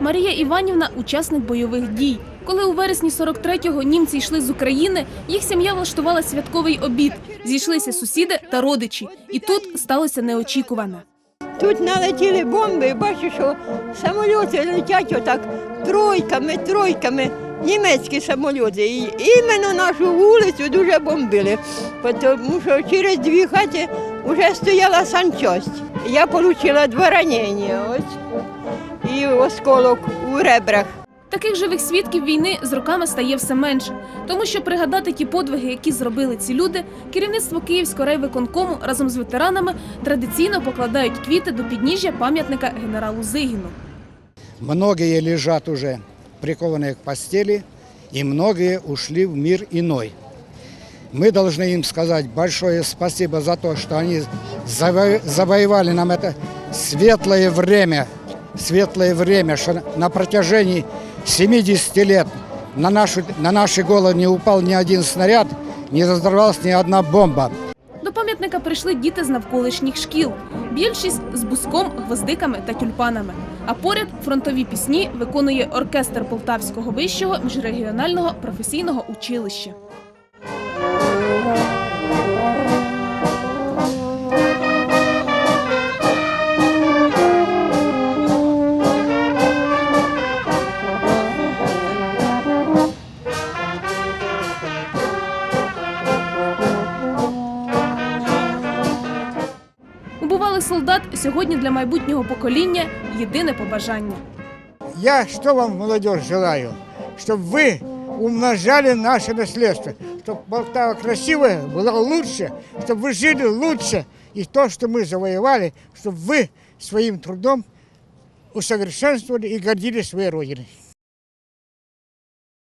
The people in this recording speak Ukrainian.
Марія Іванівна учасник бойових дій. Коли у вересні 43-го німці йшли з України, їх сім'я влаштувала святковий обід. Зійшлися сусіди та родичі. І тут сталося неочікуване. Тут налетіли бомби, бачу, що самоліти летять отак тройками, тройками. Німецькі самоліти. І іменно нашу вулицю дуже бомбили, тому що через дві хати вже стояла санчасть. Я отримала два ранення ось, і осколок у ребрах. Таких живих свідків війни з роками стає все менше, тому що пригадати ті подвиги, які зробили ці люди, керівництво Київського райвиконкому разом з ветеранами традиційно покладають квіти до підніжжя пам'ятника генералу Зигіну. Многие лежат уже прикованные к постели, и многие ушли в мир иной. Мы должны им сказать большое спасибо за то, что они заво- завоевали нам это светлое время, светлое время, что на протяжении 70 лет на, нашу, на наши головы не упал ни один снаряд, не разорвалась ни одна бомба. До пам'ятника прийшли діти з навколишніх шкіл. Більшість з буском, гвоздиками та тюльпанами. А поряд фронтові пісні виконує оркестр Полтавського вищого міжрегіонального професійного училища. Убувалих солдат сьогодні для майбутнього покоління єдине побажання. Я что вам, молодежь, желаю? Чтобы вы умножали наше наследство, чтобы Полтава красивая была лучше, чтобы вы жили лучше, и то, что мы завоевали, чтобы вы своим трудом усовершенствовали и гордились своей Родиной.